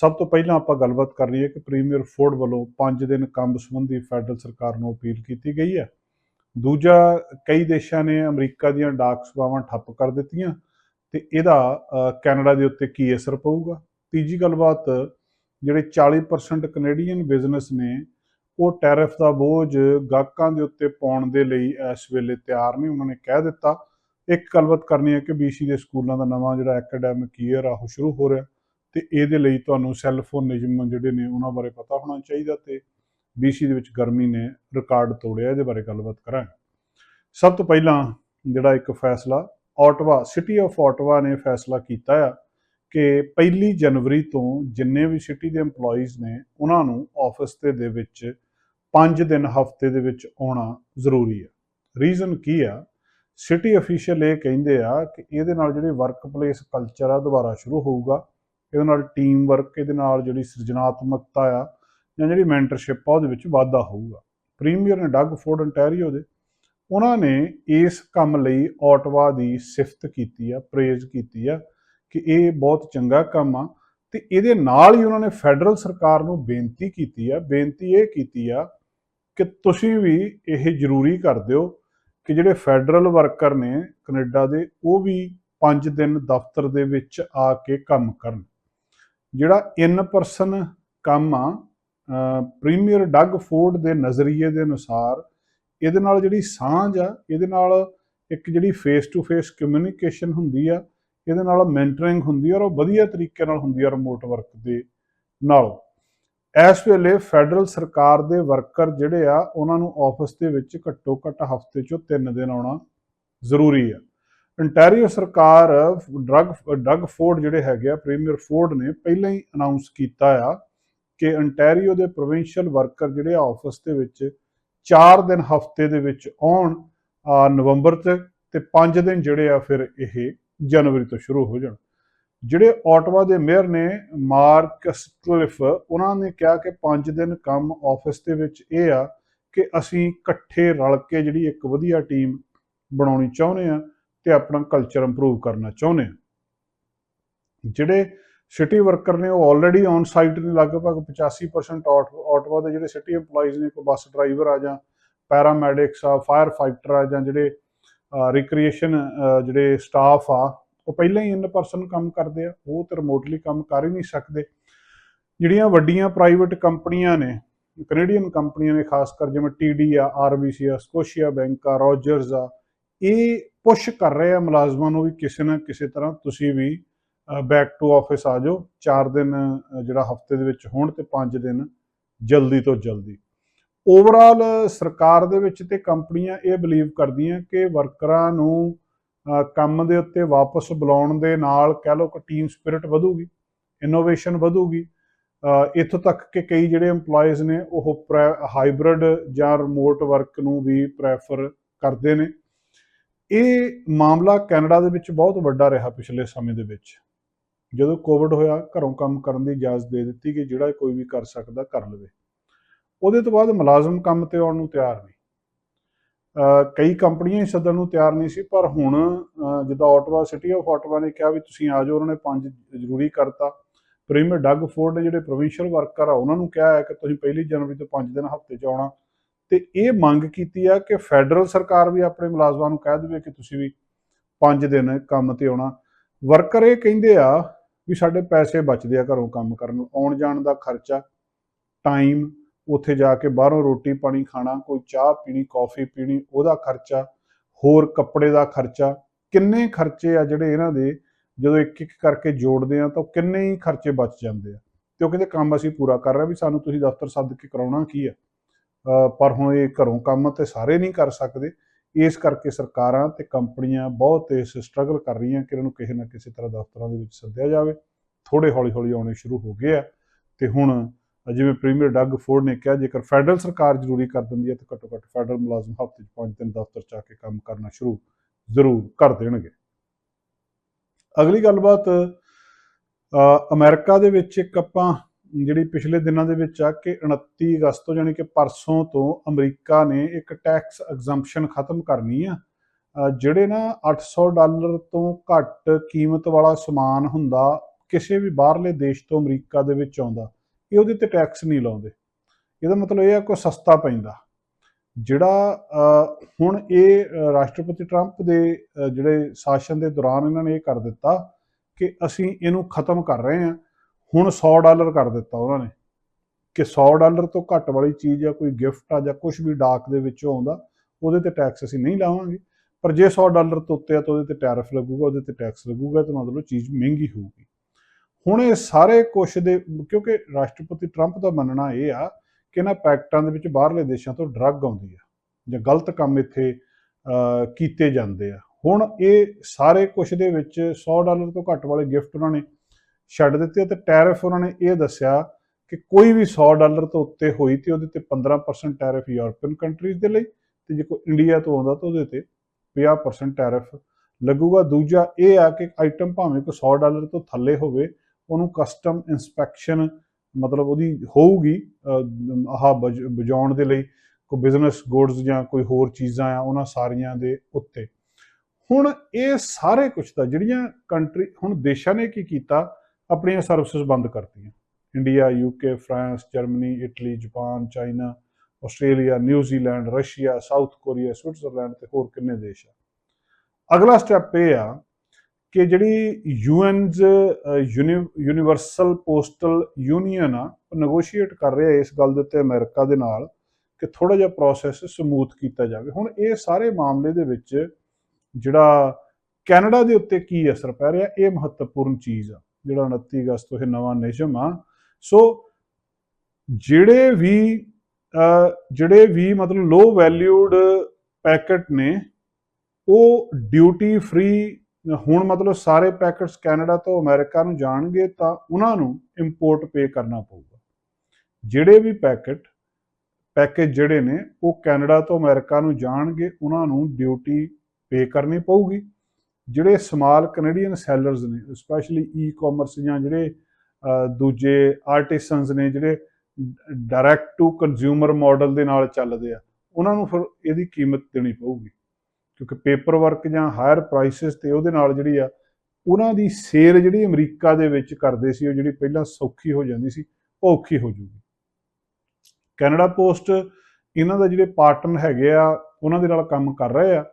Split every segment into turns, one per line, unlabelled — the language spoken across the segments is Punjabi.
ਸਭ ਤੋਂ ਪਹਿਲਾਂ ਆਪਾਂ ਗੱਲਬਾਤ ਕਰ ਹੈ ਕਿ ਪ੍ਰੀਮੀਅਰ ਫੋਰਡ ਵੱਲੋਂ 5 ਦਿਨ ਕੰਮ ਸੰਬੰਧੀ ਫੈਡਰਲ ਸਰਕਾਰ ਨੂੰ ਅਪੀਲ ਕੀਤੀ ਗਈ ਹੈ। ਦੂਜਾ, ਕਈ ਦੇਸ਼ਾਂ ਨੇ ਅਮਰੀਕਾ ਦੀਆਂ ਡਾਕ ਸੇਵਾਵਾਂ ਠੱਪ ਕਰ ਦਿੱਤੀਆਂ ਤੇ ਇਹਦਾ ਕੈਨੇਡਾ ਦੇ ਉੱਤੇ ਕੀ ਅਸਰ ਪਊਗਾ? ਤੀਜੀ ਗੱਲਬਾਤ, ਜਿਹੜੇ 40% ਕੈਨੇਡੀਅਨ ਬਿਜ਼ਨਸ ਨੇ, ਉਹ ਟੈਰਿਫ ਦਾ ਬੋਝ ਗਾਹਕਾਂ ਦੇ ਉੱਤੇ ਪਾਉਣ ਦੇ ਲਈ ਇਸ ਵੇਲੇ ਤਿਆਰ ਨਹੀਂ, ਉਹਨਾਂ ਨੇ ਕਹਿ ਦਿੱਤਾ। ਇੱਕ ਗੱਲਬਾਤ ਕਰਨੀ ਹੈ ਕਿ BC ਦੇ ਸਕੂਲਾਂ ਦਾ ਨਵਾਂ ਜਿਹੜਾ ਐਕੈਡੈਮਿਕ ਈਅਰ ਆ, ਉਹ ਸ਼ੁਰੂ ਹੋ ਰਿਹਾ। ਤੇ ਇਹਦੇ ਲਈ ਤੁਹਾਨੂੰ ਸੈੱਲਫੋਨ ਨਿਯਮ ਜਿਹੜੇ ਨੇ ਉਹਨਾਂ ਬਾਰੇ ਪਤਾ ਹੋਣਾ ਚਾਹੀਦਾ ਤੇ BC ਦੇ ਵਿੱਚ ਗਰਮੀ ਨੇ ਰਿਕਾਰਡ ਤੋੜਿਆ, ਇਹਦੇ ਬਾਰੇ ਗੱਲਬਾਤ ਕਰਾਂਗੇ। ਸਭ ਤੋਂ ਪਹਿਲਾਂ ਜਿਹੜਾ ਇੱਕ ਫੈਸਲਾ ਆਟਵਾ ਸਿਟੀ ਆਫ ਆਟਵਾ ਨੇ ਫੈਸਲਾ ਕੀਤਾ ਆ ਕਿ ਪਹਿਲੀ ਜਨਵਰੀ ਤੋਂ ਜਿੰਨੇ ਵੀ ਸਿਟੀ ਦੇ EMPLOYEES ਨੇ, ਉਹਨਾਂ ਨੂੰ ਆਫਿਸ ਤੇ ਦੇ ਵਿੱਚ 5 ਦਿਨ ਹਫ਼ਤੇ ਦੇ ਵਿੱਚ ਆਉਣਾ ਜ਼ਰੂਰੀ ਹੈ ਰੀਜ਼ਨ ਕੀ ਆ? ਸਿਟੀ ਅਫੀਸ਼ੀਅਲ ਇਹ ਕਹਿੰਦੇ ਆ ਕਿ ਇਹਦੇ ਨਾਲ ਜਿਹੜੀ ਵਰਕਪਲੇਸ ਕਲਚਰ ਆ, ਦੁਬਾਰਾ ਸ਼ੁਰੂ ਹੋਊਗਾ। ਇਹਦੇ ਨਾਲ ਟੀਮ ਵਰਕ ਇਹਦੇ ਨਾਲ ਜਿਹੜੀ ਸਿਰਜਣਾਤਮਕਤਾ ਆ ਜਾਂ ਜਿਹੜੀ ਮੈਂਟਰਸ਼ਿਪ ਆ, ਉਹਦੇ ਵਿੱਚ ਵਾਧਾ ਹੋਊਗਾ। ਪ੍ਰੀਮੀਅਰ ਨੇ ਡੱਗ ਫੋਰਡ ontario ਦੇ, ਉਹਨਾਂ ਨੇ ਇਸ ਕੰਮ ਲਈ ਆਟਵਾ ਦੀ ਸਿਫਤ ਕੀਤੀ ਆ ਪ੍ਰੇਜ਼ ਕੀਤੀ ਆ ਕਿ ਇਹ ਬਹੁਤ ਚੰਗਾ ਕੰਮ ਆ ਤੇ ਇਹਦੇ ਨਾਲ ਹੀ ਉਹਨਾਂ ਨੇ ਫੈਡਰਲ ਸਰਕਾਰ ਨੂੰ ਬੇਨਤੀ ਕੀਤੀ ਆ, ਬੇਨਤੀ ਇਹ ਕੀਤੀ ਆ ਕਿ ਤੁਸੀਂ ਵੀ ਇਹ ਜ਼ਰੂਰੀ ਕਰ ਦਿਓ ਕਿ ਜਿਹੜੇ ਫੈਡਰਲ ਵਰਕਰ ਨੇ ਕੈਨੇਡਾ ਦੇ, ਉਹ ਵੀ 5 ਦਿਨ ਦਫ਼ਤਰ ਦੇ ਵਿੱਚ ਆ ਕੇ ਕੰਮ ਕਰਨ। ਜਿਹੜਾ ਇਨ ਪਰਸਨ ਕੰਮ ਆ ਪ੍ਰੀਮੀਅਰ ਡੱਗ ਫੋਰਡ ਦੇ ਨਜ਼ਰੀਏ ਦੇ ਅਨੁਸਾਰ ਇਹਦੇ ਨਾਲ ਜਿਹੜੀ ਸਾਂਝ ਆ, ਇਹਦੇ ਨਾਲ ਇੱਕ ਜਿਹੜੀ ਫੇਸ ਟੂ ਫੇਸ ਕਮਿਊਨੀਕੇਸ਼ਨ ਹੁੰਦੀ ਆ, ਇਹਦੇ ਨਾਲ ਮੈਂਟਰਿੰਗ ਹੁੰਦੀ ਆ ਔਰ ਉਹ ਵਧੀਆ ਤਰੀਕੇ ਨਾਲ ਹੁੰਦੀ ਆ ਰਿਮੋਟ ਵਰਕ ਦੇ ਨਾਲ। ਇਸ ਵੇਲੇ ਫੈਡਰਲ ਸਰਕਾਰ ਦੇ ਵਰਕਰ ਜਿਹੜੇ ਆ, ਉਹਨਾਂ ਨੂੰ ਆਫਿਸ ਦੇ ਵਿੱਚ ਘੱਟੋ ਘੱਟ ਹਫ਼ਤੇ 'ਚੋਂ 3 ਦਿਨ ਆਉਣਾ ਜ਼ਰੂਰੀ ਆ। Ontario ਸਰਕਾਰ ਡਰਗ ਡਰਗ ਫੋਰਡ ਜਿਹੜੇ ਹੈਗੇ ਆ ਪ੍ਰੀਮੀਅਰ ਫੋਰਡ ਨੇ ਪਹਿਲਾਂ ਹੀ ਅਨਾਉਂਸ ਕੀਤਾ ਆ ਕਿ ontario ਦੇ ਪ੍ਰੋਵਿੰਸ਼ੀਅਲ ਵਰਕਰ ਜਿਹੜੇ ਆ ਆਫਿਸ ਦੇ ਵਿੱਚ 4 ਦਿਨ ਹਫ਼ਤੇ ਦੇ ਵਿੱਚ ਆਉਣ ਨਵੰਬਰ ਤੇ ਤੇ 5 ਦਿਨ ਜਿਹੜੇ ਆ ਫਿਰ ਇਹ ਜਨਵਰੀ ਤੋਂ ਸ਼ੁਰੂ ਹੋ ਜਾਣ। ਜਿਹੜੇ ਆਟਵਾ ਦੇ ਮੇਅਰ ਨੇ ਮਾਰਕ ਸਟਲਿਫ ਉਹਨਾਂ ਨੇ ਕਿਹਾ ਕਿ 5 ਦਿਨ ਕੰਮ ਆਫਿਸ ਦੇ ਵਿੱਚ ਇਹ ਆ ਕਿ ਅਸੀਂ ਇਕੱਠੇ ਰਲ ਕੇ ਜਿਹੜੀ ਇੱਕ ਵਧੀਆ ਟੀਮ ਬਣਾਉਣੀ ਚਾਹੁੰਦੇ ਆ ਤੇ ਆਪਣਾ ਕਲਚਰ ਇੰਪਰੂਵ ਕਰਨਾ ਚਾਹੁੰਦੇ ਆ। ਜਿਹੜੇ ਸਿਟੀ ਵਰਕਰ ਨੇ ਉਹ ਆਲਰੇਡੀ ਔਨ ਸਾਈਟ ਨੇ, ਲਗਭਗ 85% ਆਟਵਾ ਦੇ ਜਿਹੜੇ ਸਿਟੀ EMPLOYEES ਨੇ, ਕੋਈ ਬੱਸ ਡਰਾਈਵਰ ਆ ਜਾਂ ਪੈਰਾਮੈਡਿਕਸ ਆ ਫਾਇਰ ਫਾਈਟਰ ਆ ਜਾਂ ਜਿਹੜੇ ਰਿਕ੍ਰੀਏਸ਼ਨ ਜਿਹੜੇ ਸਟਾਫ ਆ, ਉਹ ਪਹਿਲਾਂ ਹੀ ਇਨ ਪਰਸਨ ਕੰਮ ਕਰਦੇ ਆ, ਉਹ ਤੇ ਰਿਮੋਟਲੀ ਕੰਮ ਕਰ ਹੀ ਨਹੀਂ ਸਕਦੇ। ਜਿਹੜੀਆਂ ਵੱਡੀਆਂ ਪ੍ਰਾਈਵੇਟ ਕੰਪਨੀਆਂ ਨੇ ਕੈਨੇਡੀਅਨ ਕੰਪਨੀਆਂ ਨੇ, ਖਾਸ ਕਰ ਜਿਵੇਂ ਟੀਡੀ ਆ ਆਰਬੀਸੀ ਆ ਸਕੋਸ਼ੀਆ ਬੈਂਕ ਆ ਰੋਜਰਸ ਆ, ਇਹ ਪੁਸ਼ ਕਰ ਰਹੇ ਆ ਮੁਲਾਜ਼ਮਾਂ ਨੂੰ ਵੀ ਕਿਸੇ ਨਾ ਕਿਸੇ ਤਰ੍ਹਾਂ ਤੁਸੀਂ ਵੀ ਬੈਕ ਟੂ ਆਫਿਸ ਆ ਜਾਓ। 4 ਦਿਨ ਜਿਹੜਾ ਹਫ਼ਤੇ ਦੇ ਵਿੱਚ ਹੋਣ ਤੇ 5 ਦਿਨ ਜਲਦੀ ਤੋਂ ਜਲਦੀ। ਓਵਰਆਲ ਸਰਕਾਰ ਦੇ ਵਿੱਚ ਤੇ ਕੰਪਨੀਆਂ ਇਹ ਬਲੀਵ ਕਰਦੀਆਂ ਕਿ ਵਰਕਰਾਂ ਨੂੰ ਕੰਮ ਦੇ ਉੱਤੇ ਵਾਪਸ ਬੁਲਾਉਣ ਦੇ ਨਾਲ ਕਹਿ ਲਓ ਕਿ ਟੀਮ ਸਪਿਰਿਟ ਵਧੂਗੀ ਇਨੋਵੇਸ਼ਨ ਵਧੂਗੀ। ਇੱਥੋਂ ਤੱਕ ਕਿ ਕਈ ਜਿਹੜੇ EMPLOYEES ਨੇ ਉਹ ਹਾਈਬ੍ਰਿਡ ਜਾਂ ਰਿਮੋਟ ਵਰਕ ਨੂੰ ਵੀ ਪ੍ਰੈਫਰ ਕਰਦੇ ਨੇ। ਇਹ ਮਾਮਲਾ ਕੈਨੇਡਾ ਦੇ ਵਿੱਚ ਬਹੁਤ ਵੱਡਾ ਰਿਹਾ ਪਿਛਲੇ ਸਮੇਂ ਦੇ ਵਿੱਚ। ਜਦੋਂ ਕੋਵਿਡ ਹੋਇਆ, ਘਰੋਂ ਕੰਮ ਕਰਨ ਦੀ ਇਜਾਜ਼ਤ ਦੇ ਦਿੱਤੀ ਕਿ ਜਿਹੜਾ ਕੋਈ ਵੀ ਕਰ ਸਕਦਾ ਕਰ ਲਵੇ। ਉਹਦੇ ਤੋਂ ਬਾਅਦ ਮੁਲਾਜ਼ਮ ਕੰਮ ਤੇ ਆਉਣ ਨੂੰ ਤਿਆਰ ਨਹੀਂ। ਕਈ ਕੰਪਨੀਆਂ ਹੀ ਸੱਦਣ ਨੂੰ ਤਿਆਰ ਨਹੀਂ ਸੀ, ਪਰ ਹੁਣ ਜਿੱਦਾਂ ਆਟਵਾ ਸਿਟੀ ਆਫ ਆਟਵਾ ਨੇ ਕਿਹਾ ਵੀ ਤੁਸੀਂ ਆ ਜਾਓ, ਉਹਨਾਂ ਨੇ ਪੰਜ ਜ਼ਰੂਰੀ ਕਰਤਾ। ਪ੍ਰੀਮੀਅਰ ਡੱਗ ਫੋਰਡ ਜਿਹੜੇ ਪ੍ਰੋਵਿੰਸ਼ੀਅਲ ਵਰਕਰ ਆ, ਉਹਨਾਂ ਨੂੰ ਕਿਹਾ ਹੈ ਕਿ ਤੁਸੀਂ ਪਹਿਲੀ ਜਨਵਰੀ ਤੋਂ 5 ਦਿਨ ਹਫ਼ਤੇ 'ਚ ਆਉਣਾ। ਤੇ ਇਹ ਮੰਗ ਕੀਤੀ ਆ ਕਿ ਫੈਡਰਲ ਸਰਕਾਰ ਵੀ ਆਪਣੇ ਮੁਲਾਜ਼ਮਾਂ ਨੂੰ ਕਹਿ ਦੇਵੇ ਕਿ ਤੁਸੀਂ ਵੀ 5 ਦਿਨ ਕੰਮ ਤੇ ਆਉਣਾ। ਵਰਕਰ ਇਹ ਕਹਿੰਦੇ ਆ ਵੀ ਸਾਡੇ ਪੈਸੇ ਬਚਦੇ ਆ ਘਰੋਂ ਕੰਮ ਕਰਨ ਨੂੰ। ਆਉਣ ਜਾਣ ਦਾ ਖਰਚਾ ਟਾਈਮ ਉੱਥੇ ਜਾ ਕੇ ਬਾਹਰੋਂ ਰੋਟੀ ਪਾਣੀ ਖਾਣਾ, ਕੋਈ ਚਾਹ ਪੀਣੀ ਕੌਫੀ ਪੀਣੀ, ਉਹਦਾ ਖਰਚਾ, ਹੋਰ ਕੱਪੜੇ ਦਾ ਖਰਚਾ, ਕਿੰਨੇ ਖਰਚੇ ਆ ਜਿਹੜੇ ਇਹਨਾਂ ਦੇ, ਜਦੋਂ ਇੱਕ ਇੱਕ ਕਰਕੇ ਜੋੜਦੇ ਆ ਤਾਂ ਕਿੰਨੇ ਹੀ ਖਰਚੇ ਬਚ ਜਾਂਦੇ ਆ। ਤੇ ਉਹ ਕਹਿੰਦੇ ਕੰਮ ਅਸੀਂ ਪੂਰਾ ਕਰ ਰਹੇ ਵੀ ਸਾਨੂੰ ਤੁਸੀਂ ਦਫ਼ਤਰ ਸੱਦ ਕੇ ਕਰਾਉਣਾ ਕੀ ਆ? ਪਰ ਹੁਣ ਇਹ ਘਰੋਂ ਕੰਮ ਤੇ ਸਾਰੇ ਨਹੀਂ ਕਰ ਸਕਦੇ। ਇਸ ਕਰਕੇ ਸਰਕਾਰਾਂ ਤੇ ਕੰਪਨੀਆਂ ਬਹੁਤ ਇਸ ਸਟਰਗਲ ਕਰ ਰਹੀਆਂ ਕਿ ਇਹਨਾਂ ਨੂੰ ਕਿਸੇ ਨਾ ਕਿਸੇ ਤਰ੍ਹਾਂ ਦਫ਼ਤਰਾਂ ਦੇ ਵਿੱਚ ਸੱਦਿਆ ਜਾਵੇ। ਥੋੜੇ ਹੌਲੀ ਹੌਲੀ ਆਉਣੇ ਸ਼ੁਰੂ ਹੋ ਗਏ ਆ ਤੇ ਹੁਣ ਜਿਵੇਂ ਪ੍ਰੀਮੀਅਰ ਡੱਗ ਫੋਰਡ ਨੇ ਕਿਹਾ ਜੇਕਰ ਫੈਡਰਲ ਸਰਕਾਰ ਜ਼ਰੂਰੀ ਕਰ ਦਿੰਦੀ ਹੈ ਤਾਂ ਘੱਟੋ ਘੱਟ ਫੈਡਰਲ ਮੁਲਾਜ਼ਮ ਹਫ਼ਤੇ 'ਚ ਪੰਜ ਦਿਨ ਦਫ਼ਤਰ 'ਚ ਆ ਕੇ ਕੰਮ ਕਰਨਾ ਸ਼ੁਰੂ ਜ਼ਰੂਰ ਕਰ ਦੇਣਗੇ। ਅਗਲੀ ਗੱਲਬਾਤ ਅ, ਅਮਰੀਕਾ ਦੇ ਵਿੱਚ ਇੱਕ ਆਪਾਂ ਜਿਹੜੀ ਪਿਛਲੇ ਦਿਨਾਂ ਦੇ ਵਿੱਚ ਆ ਕਿ 29 ਅਗਸਤ ਤੋਂ ਯਾਨੀ ਕਿ ਪਰਸੋਂ ਤੋਂ ਅਮਰੀਕਾ ਨੇ ਇੱਕ ਟੈਕਸ ਐਗਜ਼ੰਪਸ਼ਨ ਖਤਮ ਕਰਨੀ ਆ ਜਿਹੜੇ ਨਾ 800 ਡਾਲਰ ਤੋਂ ਘੱਟ ਕੀਮਤ ਵਾਲਾ ਸਮਾਨ ਹੁੰਦਾ ਕਿਸੇ ਵੀ ਬਾਹਰਲੇ ਦੇਸ਼ ਤੋਂ ਅਮਰੀਕਾ ਦੇ ਵਿੱਚ ਆਉਂਦਾ, ਇਹ ਉਹਦੇ ਤੇ ਟੈਕਸ ਨਹੀਂ ਲਾਉਂਦੇ। ਇਹਦਾ ਮਤਲਬ ਇਹ ਆ ਕੋਈ ਸਸਤਾ ਪੈਂਦਾ। ਜਿਹੜਾ ਹੁਣ ਇਹ ਰਾਸ਼ਟਰਪਤੀ ਟਰੰਪ ਦੇ ਜਿਹੜੇ ਸ਼ਾਸਨ ਦੇ ਦੌਰਾਨ ਇਹਨਾਂ ਨੇ ਇਹ ਕਰ ਦਿੱਤਾ ਕਿ ਅਸੀਂ ਇਹਨੂੰ ਖਤਮ ਕਰ ਰਹੇ ਹਾਂ। ਹੁਣ 100 ਡਾਲਰ ਕਰ ਦਿੱਤਾ ਉਹਨਾਂ ਨੇ ਕਿ 100 ਡਾਲਰ ਤੋਂ ਘੱਟ ਵਾਲੀ ਚੀਜ਼ ਆ ਕੋਈ ਗਿਫਟ ਆ ਜਾਂ ਕੁਝ ਵੀ ਡਾਕ ਦੇ ਵਿੱਚੋਂ ਆਉਂਦਾ, ਉਹਦੇ ਤੇ ਟੈਕਸ ਅਸੀਂ ਨਹੀਂ ਲਾਵਾਂਗੇ। ਪਰ ਜੇ 100 ਡਾਲਰ ਤੋਂ ਉੱਤੇ ਆ ਤਾਂ ਉਹਦੇ ਤੇ ਟੈਰਿਫ ਲੱਗੂਗਾ, ਉਹਦੇ ਤੇ ਟੈਕਸ ਲੱਗੂਗਾ ਤਾਂ ਮਤਲਬ ਚੀਜ਼ ਮਹਿੰਗੀ ਹੋਊਗੀ। ਹੁਣ ਇਹ ਸਾਰੇ ਕੁਛ ਦੇ, ਕਿਉਂਕਿ ਰਾਸ਼ਟਰਪਤੀ ਟਰੰਪ ਦਾ ਮੰਨਣਾ ਇਹ ਆ ਕਿ ਇਹਨਾਂ ਪੈਕਟਾਂ ਦੇ ਵਿੱਚ ਬਾਹਰਲੇ ਦੇਸ਼ਾਂ ਤੋਂ ਡਰੱਗ ਆਉਂਦੀ ਆ ਜਾਂ ਗਲਤ ਕੰਮ ਇੱਥੇ ਕੀਤੇ ਜਾਂਦੇ ਆ। ਹੁਣ ਇਹ ਸਾਰੇ ਕੁਛ ਦੇ ਵਿੱਚ 100 ਡਾਲਰ ਤੋਂ ਘੱਟ ਵਾਲੇ ਗਿਫਟ ਉਹਨਾਂ ਨੇ ਛੱਡ ਦਿੱਤੇ ਤੇ ਟੈਰਿਫ ਉਹਨਾਂ ਨੇ ਇਹ ਦੱਸਿਆ ਕਿ ਕੋਈ ਵੀ 100 ਡਾਲਰ ਤੋਂ ਉੱਤੇ ਹੋਈ ਤੇ ਉਹਦੇ ਤੇ 15% ਟੈਰਿਫ ਯੂਰਪੀਅਨ ਕੰਟਰੀਜ਼ ਦੇ ਲਈ ਤੇ ਜੇ ਕੋਈ ਇੰਡੀਆ ਤੋਂ ਆਉਂਦਾ ਤਾਂ ਉਹਦੇ ਤੇ 50% ਟੈਰਿਫ ਲੱਗੂਗਾ। ਦੂਜਾ ਇਹ ਆ ਕਿ ਆਈਟਮ ਭਾਵੇਂ ਕੋਈ 100 ਡਾਲਰ ਤੋਂ ਥੱਲੇ ਹੋਵੇ, ਉਹਨੂੰ ਕਸਟਮ ਇਨਸਪੈਕਸ਼ਨ ਮਤਲਬ ਉਹਦੀ ਹੋਊਗੀ ਆਹ ਬਜ- ਬਜਾਉਣ ਦੇ ਲਈ ਕੋਈ ਬਿਜ਼ਨਸ ਗੁੱਡਸ ਜਾਂ ਕੋਈ ਹੋਰ ਚੀਜ਼ਾਂ ਆ ਉਹਨਾਂ ਸਾਰੀਆਂ ਦੇ ਉੱਤੇ। ਹੁਣ ਇਹ ਸਾਰੇ ਕੁਝ ਤਾਂ ਜਿਹੜੀਆਂ ਕੰਟਰੀ ਹੁਣ ਦੇਸ਼ਾਂ ਨੇ ਕੀ ਕੀਤਾ ਆਪਣੀਆਂ ਸਰਵਿਸਿਜ਼ ਬੰਦ ਕਰਤੀਆਂ। India UK France Germany Italy Japan China Australia New Zealand Russia South Korea Switzerland ਤੇ ਹੋਰ ਕਿੰਨੇ ਦੇਸ਼ ਆ। ਅਗਲਾ ਸਟੈਪ ਇਹ ਆ ਕਿ ਜਿਹੜੀ ਯੂਐਨਜ਼ ਯੂਨੀਵਰਸਲ ਪੋਸਟਲ ਯੂਨੀਅਨ ਆ, ਉਹ ਨੈਗੋਸ਼ੀਏਟ ਕਰ ਰਿਹਾ ਇਸ ਗੱਲ ਦੇ ਉੱਤੇ ਅਮਰੀਕਾ ਦੇ ਨਾਲ ਕਿ ਥੋੜਾ ਜਿਹਾ ਪ੍ਰੋਸੈਸ ਸਮੂਥ ਕੀਤਾ ਜਾਵੇ। ਹੁਣ ਇਹ ਸਾਰੇ ਮਾਮਲੇ ਦੇ ਵਿੱਚ ਜਿਹੜਾ ਕੈਨੇਡਾ ਦੇ ਉੱਤੇ ਕੀ ਅਸਰ ਪੈ ਰਿਹਾ, ਇਹ ਮਹੱਤਵਪੂਰਨ ਚੀਜ਼ ਆ। ਜਿਹੜਾ 29 ਅਗਸਤ ਤੋਂ ਇਹ ਨਵਾਂ ਨਿਯਮ ਆ। ਸੋ ਜਿਹੜੇ ਵੀ ਜਿਹੜੇ ਵੀ ਮਤਲਬ ਲੋ ਵੈਲਿਊਡ ਪੈਕਟ ਨੇ, ਉਹ ਡਿਊਟੀ ਫ੍ਰੀ ਹੁਣ ਮਤਲਬ ਸਾਰੇ ਪੈਕੇਟਸ ਕੈਨੇਡਾ ਤੋਂ ਅਮਰੀਕਾ ਨੂੰ ਜਾਣਗੇ ਤਾਂ ਉਹਨਾਂ ਨੂੰ ਇੰਪੋਰਟ ਪੇ ਕਰਨਾ ਪਊਗਾ। ਜਿਹੜੇ ਵੀ ਪੈਕੇਟ, ਪੈਕੇਜ ਜਿਹੜੇ ਨੇ, ਉਹ ਕੈਨੇਡਾ ਤੋਂ ਅਮਰੀਕਾ ਨੂੰ ਜਾਣਗੇ, ਉਹਨਾਂ ਨੂੰ ਡਿਊਟੀ ਪੇ ਕਰਨੀ ਪਊਗੀ। ਜਿਹੜੇ ਸਮਾਲ ਕੈਨੇਡੀਅਨ ਸੈਲਰਸ ਨੇ ਸਪੈਸ਼ਲੀ ਈ-ਕਾਮਰਸ ਜਾਂ ਜਿਹੜੇ ਦੂਜੇ ਆਰਟਿਸਨਸ ਨੇ, ਜਿਹੜੇ ਡਾਇਰੈਕਟ ਟੂ ਕੰਜ਼ਿਊਮਰ ਮਾਡਲ ਦੇ ਨਾਲ ਚੱਲਦੇ ਆ, ਉਹਨਾਂ ਨੂੰ ਫਿਰ ਇਹਦੀ ਕੀਮਤ ਦੇਣੀ ਪਊਗੀ। ਕਿਉਂਕਿ ਪੇਪਰ ਵਰਕ ਜਾਂ ਹਾਇਰ ਪ੍ਰਾਈਸਸ ਤੇ ਉਹਦੇ ਨਾਲ ਜਿਹੜੀ ਆ, ਉਹਨਾਂ ਦੀ ਸੇਲ ਜਿਹੜੀ ਅਮਰੀਕਾ ਦੇ ਵਿੱਚ ਕਰਦੇ ਸੀ, ਉਹ ਜਿਹੜੀ ਪਹਿਲਾਂ ਸੌਖੀ ਹੋ ਜਾਂਦੀ ਸੀ, ਉਹ ਔਖੀ ਹੋ ਜੂਗੀ। ਕੈਨੇਡਾ ਪੋਸਟ ਇਹਨਾਂ ਦਾ ਜਿਹੜੇ ਪਾਰਟਨਰ ਹੈਗੇ ਆ, ਉਹਨਾਂ ਦੇ ਨਾਲ ਕੰਮ ਕਰ ਰਹੇ ਆ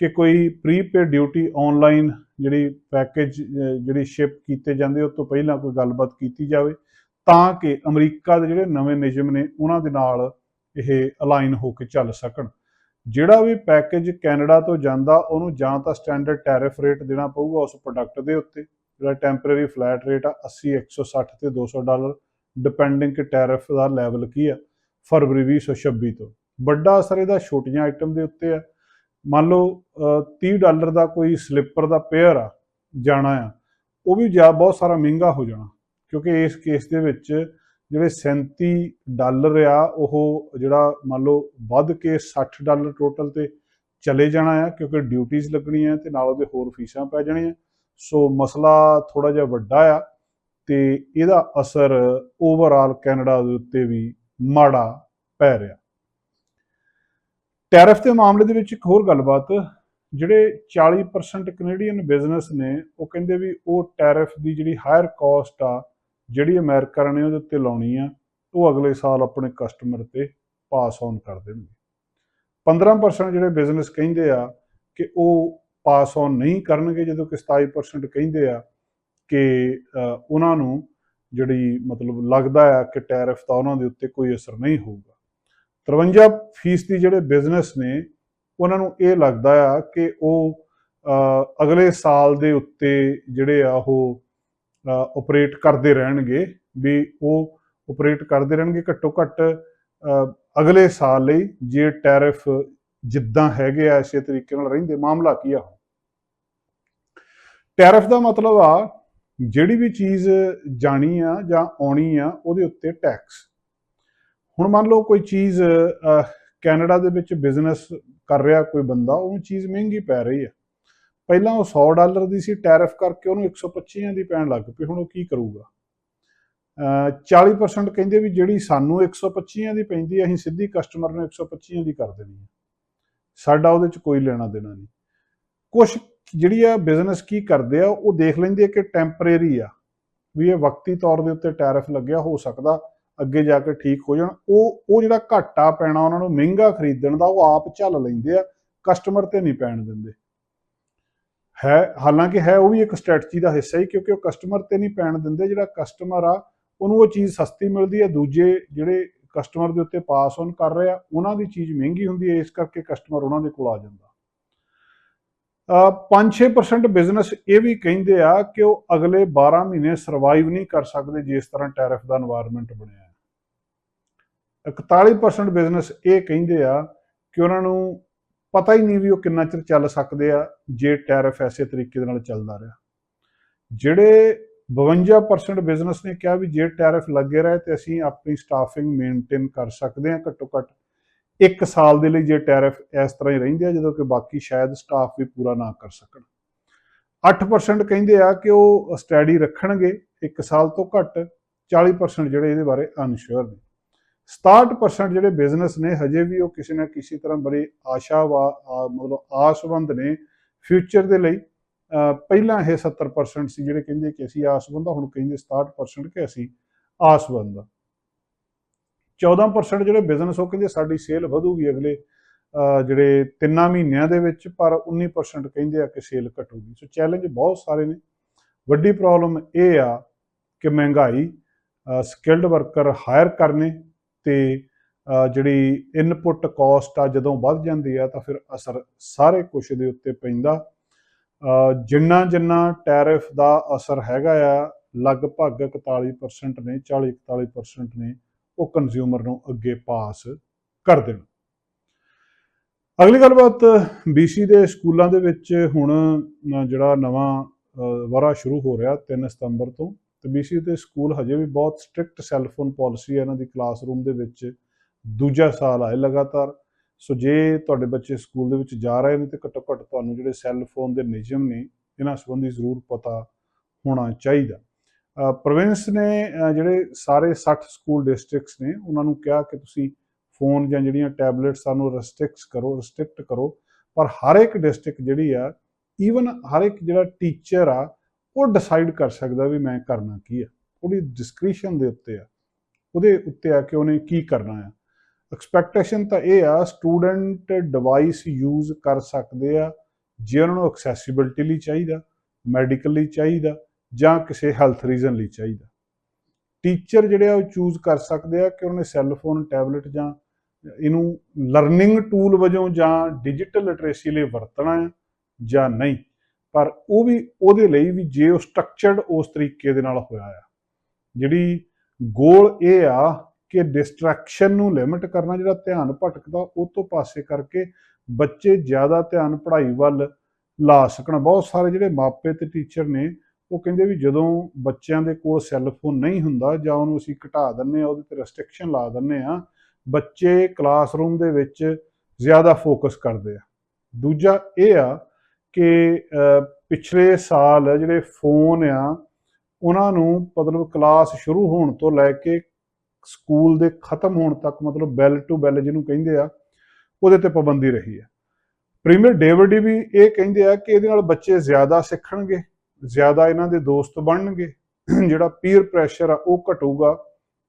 ਕਿ ਕੋਈ ਪ੍ਰੀਪੇਡ ਡਿਊਟੀ ਆਨਲਾਈਨ ਜਿਹੜੀ ਪੈਕੇਜ ਜਿਹੜੀ ਸ਼ਿਪ ਕੀਤੇ ਜਾਂਦੇ, ਉਹ ਤੋਂ ਪਹਿਲਾਂ ਕੋਈ ਗੱਲਬਾਤ ਕੀਤੀ ਜਾਵੇ, ਤਾਂ ਕਿ ਅਮਰੀਕਾ ਦੇ ਜਿਹੜੇ ਨਵੇਂ ਨਿਯਮ ਨੇ, ਉਹਨਾਂ ਦੇ ਨਾਲ ਇਹ ਅਲਾਈਨ ਹੋ ਕੇ ਚੱਲ ਸਕਣ। ਜਿਹੜਾ ਵੀ ਪੈਕੇਜ ਕੈਨੇਡਾ ਤੋਂ ਜਾਂਦਾ, ਉਹਨੂੰ ਜਾਂ ਤਾਂ ਸਟੈਂਡਰਡ ਟੈਰਿਫ ਰੇਟ ਦੇਣਾ ਪਊਗਾ ਉਸ ਪ੍ਰੋਡਕਟ ਦੇ ਉੱਤੇ, ਜਿਹੜਾ ਟੈਂਪਰੇਰੀ ਫਲੈਟ ਰੇਟ ਆ 80 160 ਤੇ 200 ਡਾਲਰ ਡਿਪੈਂਡਿੰਗ ਕਿ ਟੈਰਿਫ ਦਾ ਲੈਵਲ ਕੀ ਆ, ਫਰਵਰੀ 2026 ਤੋਂ। ਵੱਡਾ ਅਸਰ ਇਹਦਾ ਛੋਟੀਆਂ ਆਈਟਮ ਦੇ ਉੱਤੇ ਆ ਮੰਨ ਲਓ ਅਹ, 30 ਡਾਲਰ ਦਾ ਕੋਈ ਸਲਿੱਪਰ ਦਾ ਪੇਅਰ ਆ ਜਾਣਾ ਆ ਉਹ ਵੀ ਜਾ ਬਹੁਤ ਸਾਰਾ ਮਹਿੰਗਾ ਹੋ ਜਾਣਾ। ਕਿਉਂਕਿ ਇਸ ਕੇਸ ਦੇ ਵਿੱਚ ਜਿਹੜੇ 37 ਡਾਲਰ ਆ ਉਹ ਜਿਹੜਾ ਮੰਨ ਲਓ ਵੱਧ ਕੇ 60 ਡਾਲਰ ਟੋਟਲ ਤੇ ਚਲੇ ਜਾਣਾ ਆ ਕਿਉਂਕਿ ਡਿਊਟੀਆਂ ਲੱਗਣੀਆਂ ਤੇ ਨਾਲ ਉਹਦੇ ਹੋਰ ਫੀਸਾਂ ਪੈ ਜਾਣੀਆਂ। ਸੋ ਮਸਲਾ ਥੋੜਾ ਜਿਹਾ ਵੱਡਾ ਆ ਤੇ ਇਹਦਾ ਅਸਰ ਓਵਰਆਲ ਕੈਨੇਡਾ ਦੇ ਉੱਤੇ ਵੀ ਮਾੜਾ ਪੈ ਰਿਹਾ। ਟੈਰਿਫ ਦੇ ਮਾਮਲੇ ਦੇ ਵਿੱਚ ਇੱਕ ਹੋਰ ਗੱਲਬਾਤ, ਜਿਹੜੇ 40% ਕੈਨੇਡੀਅਨ ਬਿਜ਼ਨਸ ਨੇ, ਉਹ ਕਹਿੰਦੇ ਵੀ ਉਹ ਟੈਰਿਫ ਦੀ ਜਿਹੜੀ ਹਾਇਰ ਕਾਸਟ ਆ, ਜਿਹੜੀ ਅਮਰੀਕਾ ਨੇ ਉਹਦੇ ਉੱਤੇ ਲਾਉਣੀ ਆ, ਉਹ ਅਗਲੇ ਸਾਲ ਆਪਣੇ ਕਸਟਮਰ ਤੇ ਪਾਸ ਔਨ ਕਰ ਦੇਣਗੇ। 15% ਜਿਹੜੇ ਬਿਜ਼ਨਸ ਕਹਿੰਦੇ ਆ ਕਿ ਉਹ ਪਾਸ ਔਨ ਨਹੀਂ ਕਰਨਗੇ, ਜਦੋਂ ਕਿ 27% ਕਹਿੰਦੇ ਆ ਕਿ ਉਹਨਾਂ ਨੂੰ ਜਿਹੜੀ ਮਤਲਬ ਲੱਗਦਾ ਆ ਕਿ ਟੈਰਿਫ ਦਾ ਉਹਨਾਂ ਦੇ ਉੱਤੇ ਕੋਈ ਅਸਰ ਨਹੀਂ ਹੋਊਗਾ। 53 ਫੀਸਦੀ ਜਿਹੜੇ ਬਿਜ਼ਨਸ ਨੇ, ਉਹਨਾਂ ਨੂੰ ਇਹ ਲੱਗਦਾ ਆ ਕਿ ਉਹ ਅਗਲੇ ਸਾਲ ਦੇ ਉੱਤੇ ਜਿਹੜੇ ਆ ਉਹ ਆਪਰੇਟ ਕਰਦੇ ਰਹਿਣਗੇ, ਵੀ ਉਹ ਆਪਰੇਟ ਕਰਦੇ ਰਹਿਣਗੇ ਘੱਟੋ ਘੱਟ ਅਗਲੇ ਸਾਲ ਲਈ ਜੇ ਟੈਰਿਫ ਜਿੱਦਾਂ ਹੈਗੇ ਆ, ਇਸੇ ਤਰੀਕੇ ਨਾਲ ਰਹਿੰਦੇ, ਮਾਮਲਾ ਕੀ ਆ ਟੈਰਿਫ ਦਾ ਮਤਲਬ ਆ, ਜਿਹੜੀ ਵੀ ਚੀਜ਼ ਜਾਣੀ ਆ ਜਾਂ ਆਉਣੀ ਆ, ਉਹਦੇ ਉੱਤੇ ਟੈਕਸ ਹੁਣ ਮੰਨ ਲਓ ਕੋਈ ਚੀਜ਼ ਕੈਨੇਡਾ ਦੇ ਵਿੱਚ ਬਿਜ਼ਨਸ ਕਰ ਰਿਹਾ ਕੋਈ ਬੰਦਾ ਉਹਨੂੰ ਚੀਜ਼ ਮਹਿੰਗੀ ਪੈ ਰਹੀ ਹੈ। ਪਹਿਲਾਂ ਉਹ 100 ਡਾਲਰ ਦੀ ਸੀ ਟੈਰਿਫ ਕਰਕੇ ਉਹਨੂੰ 125 ਦੀ ਪੈਣ ਲੱਗ ਪਈ ਹੁਣ ਉਹ ਕੀ ਕਰੂਗਾ? 40% ਕਹਿੰਦੇ ਵੀ ਜਿਹੜੀ ਸਾਨੂੰ 125 ਦੀ ਪੈਂਦੀ ਆ, ਅਸੀਂ ਸਿੱਧੀ ਕਸਟਮਰ ਨੂੰ 125 ਦੀ ਕਰ ਦੇਣੀ ਹੈ। ਸਾਡਾ ਉਹਦੇ ਚ ਕੋਈ ਲੈਣਾ ਦੇਣਾ ਨਹੀਂ। ਕੁਝ ਜਿਹੜੀ ਆ ਬਿਜ਼ਨਸ ਕੀ ਕਰਦੇ ਆ ਉਹ ਦੇਖ ਲੈਂਦੇ ਆ ਕਿ ਟੈਂਪਰੇਰੀ ਆ ਵੀ ਇਹ ਵਕਤੀ ਤੌਰ ਦੇ ਉੱਤੇ ਟੈਰਿਫ ਲੱਗਿਆ ਹੋ ਸਕਦਾ ਅੱਗੇ ਜਾ ਕੇ ਠੀਕ ਹੋ ਜਾਣ, ਉਹ ਉਹ ਜਿਹੜਾ ਘਾਟਾ ਪੈਣਾ ਉਹਨਾਂ ਨੂੰ ਮਹਿੰਗਾ ਖਰੀਦਣ ਦਾ, ਉਹ ਆਪ ਝੱਲ ਲੈਂਦੇ ਆ ਕਸਟਮਰ ਤੇ ਨਹੀਂ ਪੈਣ ਦਿੰਦੇ। ਹੈ, ਹਾਲਾਂਕਿ ਹੈ ਉਹ ਵੀ ਇੱਕ ਸਟ੍ਰੈਟਜੀ ਦਾ ਹਿੱਸਾ ਹੀ, ਕਿਉਂਕਿ ਉਹ ਕਸਟਮਰ ਤੇ ਨਹੀਂ ਪੈਣ ਦਿੰਦੇ, ਜਿਹੜਾ ਕਸਟਮਰ ਆ, ਉਹਨੂੰ ਉਹ ਚੀਜ਼ ਸਸਤੀ ਮਿਲਦੀ ਹੈ, ਦੂਜੇ ਜਿਹੜੇ ਕਸਟਮਰ ਦੇ ਉੱਤੇ ਪਾਸ ਔਨ ਕਰ ਰਹੇ ਆ, ਉਹਨਾਂ ਦੀ ਚੀਜ਼ ਮਹਿੰਗੀ ਹੁੰਦੀ ਹੈ, ਇਸ ਕਰਕੇ ਕਸਟਮਰ ਉਹਨਾਂ ਦੇ ਕੋਲ ਆ ਜਾਂਦਾ। 5-6% ਬਿਜ਼ਨਸ ਇਹ ਵੀ ਕਹਿੰਦੇ ਆ ਕਿ ਉਹ ਅਗਲੇ 12 ਮਹੀਨੇ ਸਰਵਾਈਵ ਨਹੀਂ ਕਰ ਸਕਦੇ, ਜਿਸ ਤਰ੍ਹਾਂ ਟੈਰਿਫ ਦਾ এনवायरमेंट ਬਣਿਆ। 41% ਬਿਜ਼ਨਸ ਇਹ ਕਹਿੰਦੇ ਆ ਕਿ ਉਹਨਾਂ ਨੂੰ ਪਤਾ ਹੀ ਨਹੀਂ ਵੀ ਉਹ ਕਿੰਨਾ ਚਿਰ ਚੱਲ ਸਕਦੇ ਆ, ਜੇ ਟੈਰਿਫ ਐਸੇ ਤਰੀਕੇ ਦੇ ਨਾਲ ਚੱਲਦਾ ਰਿਹਾ। ਜਿਹੜੇ 52% ਬਿਜ਼ਨਸ ਨੇ ਕਿਹਾ ਵੀ ਜੇ ਟੈਰਿਫ ਲੱਗੇ ਰਹੇ ਤੇ ਅਸੀਂ ਆਪਣੀ ਸਟਾਫਿੰਗ ਮੇਨਟੇਨ ਕਰ ਸਕਦੇ ਹਾਂ ਘੱਟੋ ਘੱਟ ਇੱਕ ਸਾਲ ਦੇ ਲਈ ਜੇ ਟੈਰਿਫ ਇਸ ਤਰ੍ਹਾਂ ਹੀ ਰਹਿੰਦੇ ਆ, ਜਦੋਂ ਕਿ ਬਾਕੀ ਸ਼ਾਇਦ ਸਟਾਫ ਵੀ ਪੂਰਾ ਨਾ ਕਰ ਸਕਣ। 8% ਕਹਿੰਦੇ ਆ ਕਿ ਉਹ ਸਟੈਡੀ ਰੱਖਣਗੇ, ਇੱਕ ਸਾਲ ਤੋਂ ਘੱਟ 40% ਜਿਹੜੇ ਇਹਦੇ ਬਾਰੇ ਅਨਸ਼ੋਰ ਨੇ। 67% ਜਿਹੜੇ ਬਿਜ਼ਨਸ ਨੇ, ਹਜੇ ਵੀ ਉਹ ਕਿਸੇ ਨਾ ਕਿਸੇ ਤਰ੍ਹਾਂ ਬੜੇ ਆਸ਼ਾਵਾ ਮਤਲਬ ਆਸਵੰਦ ਨੇ ਫਿਊਚਰ ਦੇ ਲਈ। ਅਹ ਪਹਿਲਾਂ ਇਹ 70% ਸੀ ਜਿਹੜੇ ਕਹਿੰਦੇ ਕਿ ਅਸੀਂ ਆਸਵੰਦ ਹੁਣ ਕਹਿੰਦੇ 67% ਕਿ ਅਸੀਂ ਆਸਵੰਦ ਆ। 14% ਜਿਹੜੇ ਬਿਜ਼ਨਸ ਉਹ ਕਹਿੰਦੇ ਸਾਡੀ ਸੇਲ ਵਧੂਗੀ ਅਗਲੇ ਜਿਹੜੇ ਤਿੰਨਾਂ ਮਹੀਨਿਆਂ ਦੇ ਵਿੱਚ, ਪਰ 19% ਕਹਿੰਦੇ ਆ ਕਿ ਸੇਲ ਘਟੂਗੀ। ਸੋ ਚੈਲੰਜ ਬਹੁਤ ਸਾਰੇ ਨੇ। ਵੱਡੀ ਪ੍ਰੋਬਲਮ ਇਹ ਆ ਕਿ ਮਹਿੰਗਾਈ ਸਕਿਲਡ ਵਰਕਰ ਹਾਇਰ ਕਰਨੇ ਤੇ ਜਿਹੜੀ ਇਨਪੁੱਟ ਕਾਸਟ ਆ ਜਦੋਂ ਵੱਧ ਜਾਂਦੀ ਆ ਤਾਂ ਫਿਰ ਅਸਰ ਸਾਰੇ ਕੁਝ ਦੇ ਉੱਤੇ ਪੈਂਦਾ। ਜਿੰਨਾ ਜਿੰਨਾ ਟੈਰਿਫ ਦਾ ਅਸਰ ਹੈਗਾ ਆ ਲਗਭਗ 41% ਨੇ 40 41% ਨੇ ਉਹ ਕੰਜ਼ਿਊਮਰ ਨੂੰ ਅੱਗੇ ਪਾਸ ਕਰ ਦੇਣ। ਅਗਲੀ ਗੱਲਬਾਤ BC ਦੇ ਸਕੂਲਾਂ ਦੇ ਵਿੱਚ ਹੁਣ ਜਿਹੜਾ ਨਵਾਂ ਅ, ਵਰ੍ਹਾ ਸ਼ੁਰੂ ਹੋ ਰਿਹਾ 3 ਸਤੰਬਰ ਤੋਂ। ਤੇ BC ਦੇ ਸਕੂਲ ਹਜੇ ਵੀ ਬਹੁਤ ਸਟ੍ਰਿਕਟ ਸੈੱਲਫੋਨ ਪਾਲਿਸੀ ਹੈ ਇਹਨਾਂ ਦੀ ਕਲਾਸਰੂਮ ਦੇ ਵਿੱਚ। ਦੂਜਾ ਸਾਲ ਆਏ ਲਗਾਤਾਰ। ਸੋ ਜੇ ਤੁਹਾਡੇ ਬੱਚੇ ਸਕੂਲ ਦੇ ਵਿੱਚ ਜਾ ਰਹੇ ਨੇ ਤੇ ਘੱਟੋ ਘੱਟ ਤੁਹਾਨੂੰ ਜਿਹੜੇ ਸੈੱਲ ਫੋਨ ਦੇ ਨਿਯਮ ਨੇ, ਇਹਨਾਂ ਸੰਬੰਧੀ ਜ਼ਰੂਰ ਪਤਾ ਹੋਣਾ ਚਾਹੀਦਾ। ਪ੍ਰੋਵਿੰਸ ਨੇ ਜਿਹੜੇ ਸਾਰੇ 60 ਸਕੂਲ ਡਿਸਟ੍ਰਿਕਟਸ ਨੇ, ਉਹਨਾਂ ਨੂੰ ਕਿਹਾ ਕਿ ਤੁਸੀਂ ਫੋਨ ਜਾਂ ਜਿਹੜੀਆਂ ਟੈਬਲੇਟਸ ਸਾਨੂੰ ਰੈਸਟ੍ਰਿਕਟਸ ਕਰੋ ਰੈਸਟ੍ਰਿਕਟ ਕਰੋ। ਪਰ ਹਰ ਇੱਕ ਡਿਸਟ੍ਰਿਕਟ ਜਿਹੜੀ ਆ ਈਵਨ ਹਰ ਇੱਕ ਜਿਹੜਾ ਟੀਚਰ ਆ ਉਹ ਡਿਸਾਈਡ ਕਰ ਸਕਦਾ ਵੀ ਮੈਂ ਕਰਨਾ ਕੀ ਆ। ਉਹਦੀ ਡਿਸਕ੍ਰਿਸ਼ਨ ਦੇ ਉੱਤੇ ਆ। ਉਹਦੇ ਉੱਤੇ ਆ ਕਿ ਉਹਨੇ ਕੀ ਕਰਨਾ ਆ। ਐਕਸਪੈਕਟੇਸ਼ਨ ਤਾਂ ਇਹ ਆ ਸਟੂਡੈਂਟ ਡਿਵਾਈਸ ਯੂਜ਼ ਕਰ ਸਕਦੇ ਆ, ਜੇ ਉਹਨਾਂ ਨੂੰ ਐਕਸੈਸਿਬਿਲਟੀ ਲਈ ਚਾਹੀਦਾ ਮੈਡੀਕਲ ਲਈ ਚਾਹੀਦਾ, ਜਾਂ ਕਿਸੇ ਹੈਲਥ ਰੀਜ਼ਨ ਲਈ ਚਾਹੀਦਾ। ਟੀਚਰ ਜਿਹੜੇ ਆ ਉਹ ਚੂਜ਼ ਕਰ ਸਕਦੇ ਆ ਕਿ ਉਹਨੇ ਸੈੱਲ ਫੋਨ ਟੈਬਲੇਟ ਜਾਂ ਇਹਨੂੰ ਲਰਨਿੰਗ ਟੂਲ ਵਜੋਂ ਜਾਂ ਡਿਜੀਟਲ ਲਿਟਰੇਸੀ ਲਈ ਵਰਤਣਾ ਹੈ ਜਾਂ ਨਹੀਂ। ਪਰ ਉਹ ਵੀ ਉਹਦੇ ਲਈ ਵੀ ਜੇ ਉਹ ਸਟਰਕਚਰਡ ਉਸ ਤਰੀਕੇ ਦੇ ਨਾਲ ਹੋਇਆ ਆ। ਜਿਹੜੀ ਗੋਲ ਇਹ ਆ ਕਿ ਡਿਸਟਰੈਕਸ਼ਨ ਨੂੰ ਲਿਮਿਟ ਕਰਨਾ, ਜਿਹੜਾ ਧਿਆਨ ਭਟਕਦਾ, ਉਹ ਤੋਂ ਪਾਸੇ ਕਰਕੇ ਬੱਚੇ ਜ਼ਿਆਦਾ ਧਿਆਨ ਪੜ੍ਹਾਈ ਵੱਲ ਲਾ ਸਕਣ। ਬਹੁਤ ਸਾਰੇ ਜਿਹੜੇ ਮਾਪੇ ਤੇ ਟੀਚਰ ਨੇ, ਉਹ ਕਹਿੰਦੇ ਵੀ ਜਦੋਂ ਬੱਚਿਆਂ ਦੇ ਕੋਲ ਸੈੱਲ ਫੋਨ ਨਹੀਂ ਹੁੰਦਾ ਜਾਂ ਉਹਨੂੰ ਅਸੀਂ ਘਟਾ ਦਿੰਨੇ ਆ ਉਹਦੇ ਤੇ ਰੈਸਟ੍ਰਿਕਸ਼ਨ ਲਾ ਦਿੰਨੇ ਆ ਬੱਚੇ ਕਲਾਸਰੂਮ ਦੇ ਵਿੱਚ ਜ਼ਿਆਦਾ ਫੋਕਸ ਕਰਦੇ ਆ। ਦੂਜਾ ਇਹ ਆ ਕਿ ਪਿਛਲੇ ਸਾਲ ਜਿਹੜੇ ਫੋਨ ਆ, ਉਹਨਾਂ ਨੂੰ ਮਤਲਬ ਕਲਾਸ ਸ਼ੁਰੂ ਹੋਣ ਤੋਂ ਲੈ ਕੇ ਸਕੂਲ ਦੇ ਖਤਮ ਹੋਣ ਤੱਕ ਮਤਲਬ ਬੈਲ ਟੂ ਬੈਲ ਜਿਹਨੂੰ ਕਹਿੰਦੇ ਆ, ਉਹਦੇ ਤੇ ਪਾਬੰਦੀ ਰਹੀ ਹੈ। ਪ੍ਰੀਮੀਅਰ ਡੇਵਿਡ ਵੀ ਇਹ ਕਹਿੰਦੇ ਆ ਕਿ ਇਹਦੇ ਨਾਲ ਬੱਚੇ ਜ਼ਿਆਦਾ ਸਿੱਖਣਗੇ, ਜ਼ਿਆਦਾ ਇਹਨਾਂ ਦੇ ਦੋਸਤ ਬਣਨਗੇ। ਜਿਹੜਾ ਪੀਅਰ ਪ੍ਰੈਸ਼ਰ ਆ, ਉਹ ਘਟੂਗਾ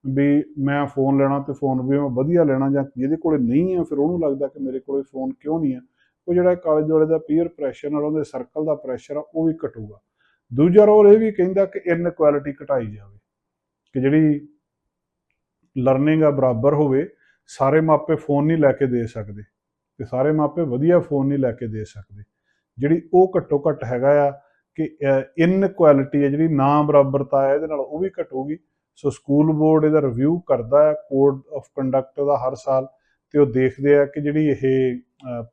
ਵੀ ਮੈਂ ਫੋਨ ਲੈਣਾ ਤੇ ਫੋਨ ਵੀ ਮੈਂ ਵਧੀਆ ਲੈਣਾ ਜਾਂ ਜਿਹਦੇ ਕੋਲੇ ਨਹੀਂ ਆ, ਫਿਰ ਉਹਨੂੰ ਲੱਗਦਾ ਕਿ ਮੇਰੇ ਕੋਲੇ ਫੋਨ ਕਿਉਂ ਨਹੀਂ ਆ। ਉਹ ਜਿਹੜਾ ਕਾਲਜ ਵਾਲੇ ਦਾ ਪੀਅਰ ਪ੍ਰੈਸ਼ਰ ਨਾਲ ਉਹਦੇ ਸਰਕਲ ਦਾ ਪ੍ਰੈਸ਼ਰ ਆ, ਉਹ ਵੀ ਘਟੂਗਾ। ਦੂਜਾ ਰੋਲ ਇਹ ਵੀ ਕਹਿੰਦਾ ਕਿ ਇਨਕੁਐਲਿਟੀ ਘਟਾਈ ਜਾਵੇ, ਕਿ ਜਿਹੜੀ ਲਰਨਿੰਗ ਆ ਬਰਾਬਰ ਹੋਵੇ, ਸਾਰੇ ਮਾਪੇ ਫੋਨ ਨਹੀਂ ਲੈ ਕੇ ਦੇ ਸਕਦੇ ਤੇ ਸਾਰੇ ਮਾਪੇ ਵਧੀਆ ਫੋਨ ਨਹੀਂ ਲੈ ਕੇ ਦੇ ਸਕਦੇ। ਜਿਹੜੀ ਉਹ ਘੱਟੋ ਘੱਟ ਹੈਗਾ ਆ ਕਿ ਇਨਕੁਐਲਿਟੀ ਹੈ ਜਿਹੜੀ ਨਾ ਬਰਾਬਰਤਾ ਹੈ ਇਹਦੇ ਨਾਲ ਉਹ ਵੀ ਘਟੂਗੀ। ਸੋ ਸਕੂਲ ਬੋਰਡ ਇਹਦਾ ਰਿਵਿਊ ਕਰਦਾ ਹੈ ਕੋਡ ਆਫ ਕੰਡਕਟ ਦਾ ਹਰ ਸਾਲ ਤੇ ਉਹ ਦੇਖਦੇ ਆ ਕਿ ਜਿਹੜੀ ਇਹ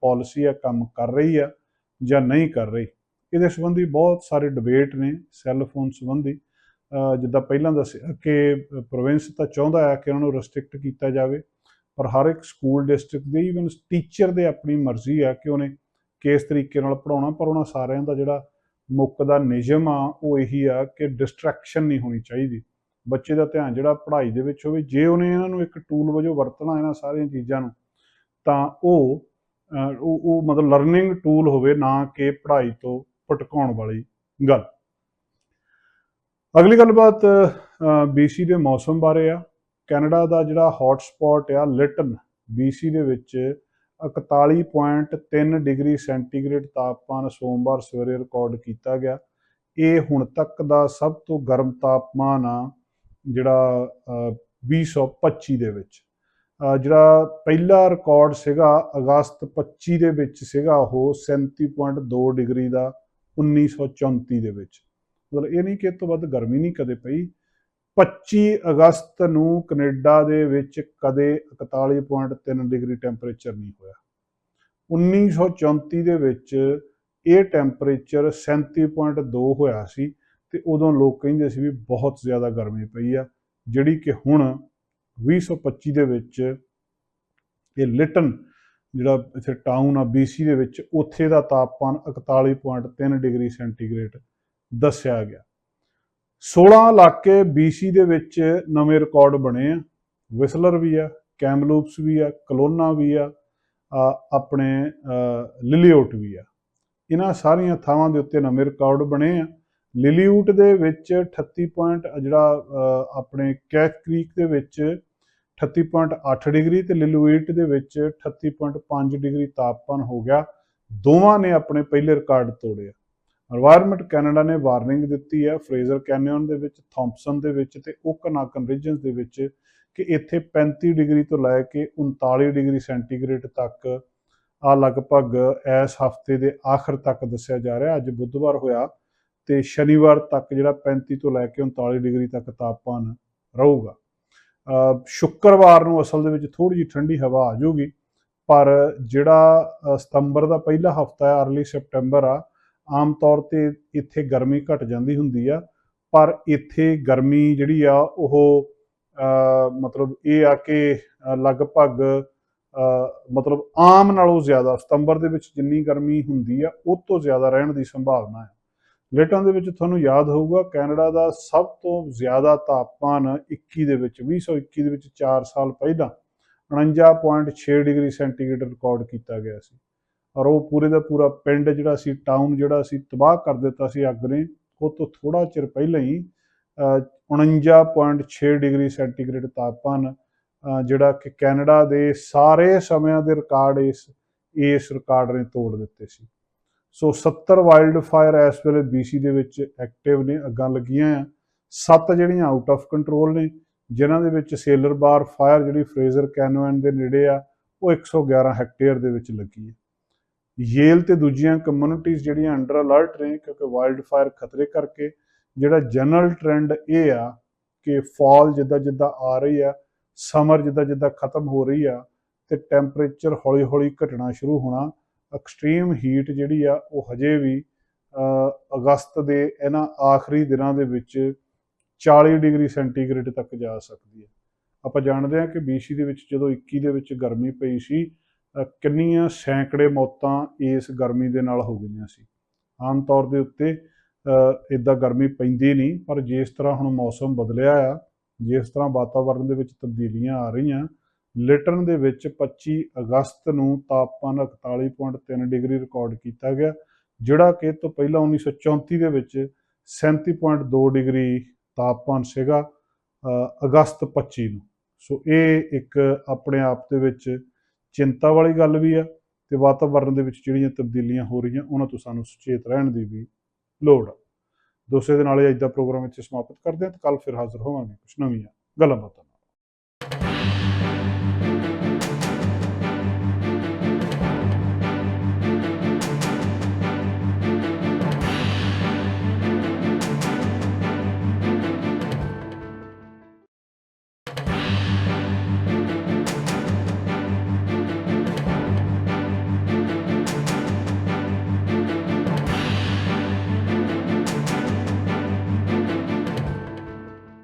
ਪਾਲਿਸੀ ਆ, ਕੰਮ ਕਰ ਰਹੀ ਆ ਜਾਂ ਨਹੀਂ ਕਰ ਰਹੀ। ਇਹਦੇ ਸੰਬੰਧੀ ਬਹੁਤ ਸਾਰੇ ਡਿਬੇਟ ਨੇ ਸੈੱਲ ਫੋਨ ਸੰਬੰਧੀ। ਜਿੱਦਾਂ ਪਹਿਲਾਂ ਦੱਸਿਆ ਕਿ ਪ੍ਰੋਵਿੰਸ ਤਾਂ ਚਾਹੁੰਦਾ ਹੈ ਕਿ ਉਹਨਾਂ ਨੂੰ ਰੈਸਟ੍ਰਿਕਟ ਕੀਤਾ ਜਾਵੇ, ਪਰ ਹਰ ਇੱਕ ਸਕੂਲ ਡਿਸਟ੍ਰਿਕਟ ਦੇ ਈਵਨ ਟੀਚਰ ਦੇ ਆਪਣੀ ਮਰਜ਼ੀ ਆ ਕਿ ਉਹਨੇ ਕਿਸ ਤਰੀਕੇ ਨਾਲ ਪੜਾਉਣਾ ਪਰ ਉਹਨਾਂ ਸਾਰਿਆਂ ਦਾ ਜਿਹੜਾ ਮੁੱਖ ਦਾ ਨਿਯਮ ਆ, ਉਹ ਇਹੀ ਆ ਕਿ ਡਿਸਟਰੈਕਸ਼ਨ ਨਹੀਂ ਹੋਣੀ ਚਾਹੀਦੀ। ਬੱਚੇ ਦਾ ਧਿਆਨ ਜਿਹੜਾ ਪੜ੍ਹਾਈ ਦੇ ਵਿੱਚ ਹੋਵੇ, ਜੇ ਉਹਨੇ ਇਹਨਾਂ ਨੂੰ ਇੱਕ ਟੂਲ ਵਜੋਂ ਵਰਤਣਾ ਇਹਨਾਂ ਸਾਰੀਆਂ ਚੀਜ਼ਾਂ ਨੂੰ, ਤਾਂ ਉਹ ਉਹ ਉਹ ਮਤਲਬ ਲਰਨਿੰਗ ਟੂਲ ਹੋਵੇ ਨਾ ਕਿ ਪੜ੍ਹਾਈ ਤੋਂ ਭਟਕਾਉਣ ਵਾਲੀ ਗੱਲ। ਅਗਲੀ ਗੱਲਬਾਤ BC ਦੇ ਮੌਸਮ ਬਾਰੇ ਆ। ਕੈਨੇਡਾ ਦਾ ਜਿਹੜਾ ਹੌਟ ਸਪੌਟ ਆ ਲਿਟਨ BC ਦੇ ਵਿੱਚ 41.3 ਡਿਗਰੀ ਸੈਂਟੀਗ੍ਰੇਡ ਤਾਪਮਾਨ ਸੋਮਵਾਰ ਸਵੇਰੇ ਰਿਕਾਰਡ ਕੀਤਾ ਗਿਆ। ਇਹ ਹੁਣ ਤੱਕ ਦਾ ਸਭ ਤੋਂ ਗਰਮ ਤਾਪਮਾਨ ਆ ਜਿਹੜਾ ਅ, 2025 ਦੇ ਵਿੱਚ। ਜਿਹੜਾ ਪਹਿਲਾ ਰਿਕਾਰਡ ਸੀਗਾ ਅਗਸਤ 25 ਦੇ ਵਿੱਚ ਸੀਗਾ ਉਹ 37.2 ਡਿਗਰੀ ਦਾ 1934 ਦੇ ਵਿੱਚ। ਮਤਲਬ ਇਹ ਨਹੀਂ ਕਿ ਇਹ ਤੋਂ ਵੱਧ ਗਰਮੀ ਨਹੀਂ ਕਦੇ ਪਈ। 25 ਅਗਸਤ ਨੂੰ ਕੈਨੇਡਾ ਦੇ ਵਿੱਚ ਕਦੇ 41.3 ਡਿਗਰੀ ਟੈਂਪਰੇਚਰ ਨਹੀਂ ਹੋਇਆ। 1934 ਦੇ ਵਿੱਚ ਇਹ ਟੈਂਪਰੇਚਰ 37.2 ਹੋਇਆ ਸੀ। ਤੇ ਉਦੋਂ ਲੋਕ ਕਹਿੰਦੇ ਸੀ ਵੀ ਬਹੁਤ ਜ਼ਿਆਦਾ ਗਰਮੀ ਪਈ ਆ, ਜਿਹੜੀ ਕਿ ਹੁਣ 2025 ਦੇ ਵਿੱਚ ਇਹ ਲਿਟਨ ਜਿਹੜਾ ਇੱਥੇ ਟਾਊਨ ਆ BC ਦੇ ਵਿੱਚ, ਉੱਥੇ ਦਾ ਤਾਪਮਾਨ 41.3 ਡਿਗਰੀ ਸੈਂਟੀਗ੍ਰੇਡ ਦੱਸਿਆ ਗਿਆ। 16 ਇਲਾਕੇ BC ਦੇ ਵਿੱਚ ਨਵੇਂ ਰਿਕਾਰਡ ਬਣੇ ਆ। ਵਿਸਲਰ ਵੀ ਆ ਕੈਮਲੂਪਸ ਵੀ ਆ ਕਲੋਨਾ ਵੀ ਆ ਆਪਣੇ ਲਿਲੀਓਟ ਵੀ ਆ। ਇਹਨਾਂ ਸਾਰੀਆਂ ਥਾਵਾਂ ਦੇ ਉੱਤੇ ਨਵੇਂ ਰਿਕਾਰਡ ਬਣੇ ਆ। ਲਿਲੀਊਟ ਦੇ ਵਿੱਚ 38 ਪੁਆਇੰਟ ਜਿਹੜਾ ਆਪਣੇ ਕੈਥ ਕ੍ਰੀਕ ਦੇ ਵਿੱਚ 38.8 ਡਿਗਰੀ ਤੇ ਲਿਲੂਇਟ ਦੇ ਵਿੱਚ 38.5 ਡਿਗਰੀ ਤਾਪਮਾਨ ਹੋ ਗਿਆ। ਦੋਵਾਂ ਨੇ ਆਪਣੇ ਪਹਿਲੇ ਰਿਕਾਰਡ ਤੋੜੇ ਆ। এনवायरमेंट ਕੈਨੇਡਾ ਨੇ ਵਾਰਨਿੰਗ ਦਿੱਤੀ ਹੈ ਫਰੇਜ਼ਰ ਕੈਨਿਓਨ ਦੇ ਵਿੱਚ ਥੌਮਪਸਨ ਦੇ ਵਿੱਚ ਤੇ ਓਕਨਾਕਨ ਰੀਜਨਸ ਦੇ ਵਿੱਚ ਕਿ ਇੱਥੇ 35 ਡਿਗਰੀ ਤੋਂ ਲੈ ਕੇ 39 ਡਿਗਰੀ ਸੈਂਟੀਗ੍ਰੇਡ ਤੱਕ ਆ ਲਗਭਗ ਇਸ ਹਫ਼ਤੇ ਦੇ ਆਖਰ ਤੱਕ ਦੱਸਿਆ ਜਾ ਰਿਹਾ। ਅੱਜ ਬੁੱਧਵਾਰ ਹੋਇਆ। ਤੇ ਸ਼ਨੀਵਾਰ ਤੱਕ ਜਿਹੜਾ 35 ਤੋਂ ਲੈ ਕੇ 39 ਡਿਗਰੀ ਤੱਕ ਤਾਪਮਾਨ ਰਹੂਗਾ। ਸ਼ੁੱਕਰਵਾਰ ਨੂੰ ਅਸਲ ਦੇ ਵਿੱਚ ਥੋੜੀ ਜਿਹੀ ਠੰਡੀ ਹਵਾ ਆ ਜਾਊਗੀ, ਪਰ ਜਿਹੜਾ ਸਤੰਬਰ ਦਾ ਪਹਿਲਾ ਹਫਤਾ ਹੈ ਅਰਲੀ ਸੈਪਟੈਂਬਰ ਆ, ਆਮ ਤੌਰ ਤੇ ਇੱਥੇ ਗਰਮੀ ਘਟ ਜਾਂਦੀ ਹੁੰਦੀ ਆ, ਪਰ ਇੱਥੇ ਗਰਮੀ ਜਿਹੜੀ ਆ ਉਹ ਮਤਲਬ ਇਹ ਆ ਕਿ ਲਗਭਗ ਮਤਲਬ ਆਮ ਨਾਲੋਂ ਜ਼ਿਆਦਾ ਸਤੰਬਰ ਦੇ ਵਿੱਚ ਜਿੰਨੀ ਗਰਮੀ ਹੁੰਦੀ ਆ, ਉਹ ਤੋਂ ਜ਼ਿਆਦਾ ਰਹਿਣ ਦੀ ਸੰਭਾਵਨਾ ਹੈ। ਲਿਟਨ ਦੇ ਵਿੱਚ ਤੁਹਾਨੂੰ ਯਾਦ ਹੋਊਗਾ ਕੈਨੇਡਾ ਦਾ ਸਭ ਤੋਂ ਜ਼ਿਆਦਾ ਤਾਪਮਾਨ 21 ਦੇ ਵਿੱਚ 2021 ਦੇ ਵਿੱਚ 4 ਸਾਲ ਪਹਿਲਾਂ 49.6 ਡਿਗਰੀ ਸੈਂਟੀਗ੍ਰੇਡ ਰਿਕਾਰਡ ਕੀਤਾ ਗਿਆ ਸੀ। ਔਰ ਉਹ ਪੂਰੇ ਦਾ ਪੂਰਾ ਪਿੰਡ ਜਿਹੜਾ ਸੀ ਟਾਊਨ ਜਿਹੜਾ ਸੀ ਤਬਾਹ ਕਰ ਦਿੱਤਾ ਸੀ ਅੱਗ ਨੇ। ਉਹ ਤੋਂ ਥੋੜਾ ਚਿਰ ਪਹਿਲਾਂ ਹੀ ਅ, 49.6 ਡਿਗਰੀ ਸੈਂਟੀਗ੍ਰੇਡ ਤਾਪਮਾਨ ਜਿਹੜਾ ਕਿ ਕੈਨੇਡਾ ਦੇ ਸਾਰੇ ਸਮਿਆਂ ਦੇ ਰਿਕਾਰਡ ਇਸ ਇਸ ਰਿਕਾਰਡ ਨੇ ਤੋੜ ਦਿੱਤੇ ਸੀ। ਸੋ 70 ਵਾਈਲਡ ਫਾਇਰ ਇਸ ਵੇਲੇ BC ਦੇ ਵਿੱਚ ਐਕਟਿਵ ਨੇ, ਅੱਗਾਂ ਲੱਗੀਆਂ ਆ। ਸੱਤ ਜਿਹੜੀਆਂ ਆਊਟ ਆਫ ਕੰਟਰੋਲ ਨੇ, ਜਿਨ੍ਹਾਂ ਦੇ ਵਿੱਚ ਸੇਲਰ ਬਾਰ ਫਾਇਰ ਜਿਹੜੀ ਫਰੇਜ਼ਰ ਕੈਨੋਨ ਦੇ ਨੇੜੇ ਆ, ਉਹ 111 ਹੈਕਟੇਅਰ ਦੇ ਵਿੱਚ ਲੱਗੀ ਹੈ ਯੇਲ ਤੇ ਦੂਜੀਆਂ ਕਮਿਊਨਿਟੀਆਂ ਜਿਹੜੀਆਂ ਅੰਡਰ ਅਲਰਟ ਨੇ, ਕਿਉਂਕਿ ਵਾਈਲਡ ਫਾਇਰ ਖਤਰੇ ਕਰਕੇ, ਜਿਹੜਾ ਜਨਰਲ ਟ੍ਰੈਂਡ ਇਹ ਆ ਕਿ ਫਾਲ ਜਿੱਦਾਂ ਜਿੱਦਾਂ ਆ ਰਹੀ ਆ ਸਮਰ ਜਿੱਦਾਂ ਜਿੱਦਾਂ ਖਤਮ ਹੋ ਰਹੀ ਆ, ਤੇ ਟੈਂਪਰੇਚਰ ਹੌਲੀ ਹੌਲੀ ਘਟਣਾ ਸ਼ੁਰੂ ਹੋਣਾ ਐਕਸਟ੍ਰੀਮ ਹੀਟ ਜਿਹੜੀ ਆ ਉਹ ਹਜੇ ਵੀ ਅਗਸਤ ਦੇ ਇਹਨਾਂ ਆਖਰੀ ਦਿਨਾਂ ਦੇ ਵਿੱਚ 40 ਡਿਗਰੀ ਸੈਂਟੀਗ੍ਰੇਡ ਤੱਕ ਜਾ ਸਕਦੀ ਹੈ। ਆਪਾਂ ਜਾਣਦੇ ਹਾਂ ਕਿ BC ਦੇ ਵਿੱਚ ਜਦੋਂ 21 ਦੇ ਵਿੱਚ ਗਰਮੀ ਪਈ ਸੀ ਕਿੰਨੀਆਂ ਸੈਂਕੜੇ ਮੌਤਾਂ ਇਸ ਗਰਮੀ ਦੇ ਨਾਲ ਹੋ ਗਈਆਂ ਸੀ। ਆਮ ਤੌਰ ਦੇ ਉੱਤੇ ਇਦਾਂ ਗਰਮੀ ਪੈਂਦੀ ਨਹੀਂ, ਪਰ ਜਿਸ ਤਰ੍ਹਾਂ ਹੁਣ ਮੌਸਮ ਬਦਲਿਆ ਆ, ਜਿਸ ਤਰ੍ਹਾਂ ਵਾਤਾਵਰਣ ਦੇ ਵਿੱਚ ਤਬਦੀਲੀਆਂ ਆ ਰਹੀਆਂ ਲਿਟਨ ਦੇ ਵਿੱਚ 25 ਅਗਸਤ ਨੂੰ ਤਾਪਮਾਨ 41.3 ਡਿਗਰੀ ਰਿਕਾਰਡ ਕੀਤਾ ਗਿਆ, ਜਿਹੜਾ ਕਿ ਇਹ ਤੋਂ ਪਹਿਲਾਂ 1934 ਦੇ ਵਿੱਚ 37.2 ਡਿਗਰੀ ਤਾਪਮਾਨ ਸੀਗਾ ਅਗਸਤ 25 ਨੂੰ। ਸੋ ਇਹ ਇੱਕ ਆਪਣੇ ਆਪ ਦੇ ਵਿੱਚ ਚਿੰਤਾ ਵਾਲੀ ਗੱਲ ਵੀ ਆ ਤੇ ਵਾਤਾਵਰਣ ਦੇ ਵਿੱਚ ਜਿਹੜੀਆਂ ਤਬਦੀਲੀਆਂ ਹੋ ਰਹੀਆਂ, ਉਹਨਾਂ ਤੋਂ ਸਾਨੂੰ ਸੁਚੇਤ ਰਹਿਣ ਦੀ ਵੀ ਲੋੜ ਆ। ਦੋਸਤੋ ਦੇ ਨਾਲ ਹੀ ਅੱਜ ਦਾ ਪ੍ਰੋਗਰਾਮ ਇੱਥੇ ਸਮਾਪਤ ਕਰਦੇ ਹਾਂ ਤੇ ਕੱਲ ਫਿਰ ਹਾਜ਼ਰ ਹੋਵਾਂਗੇ ਕੁਝ ਨਵੀਆਂ ਗੱਲਾਂ ਬਾਤਾਂ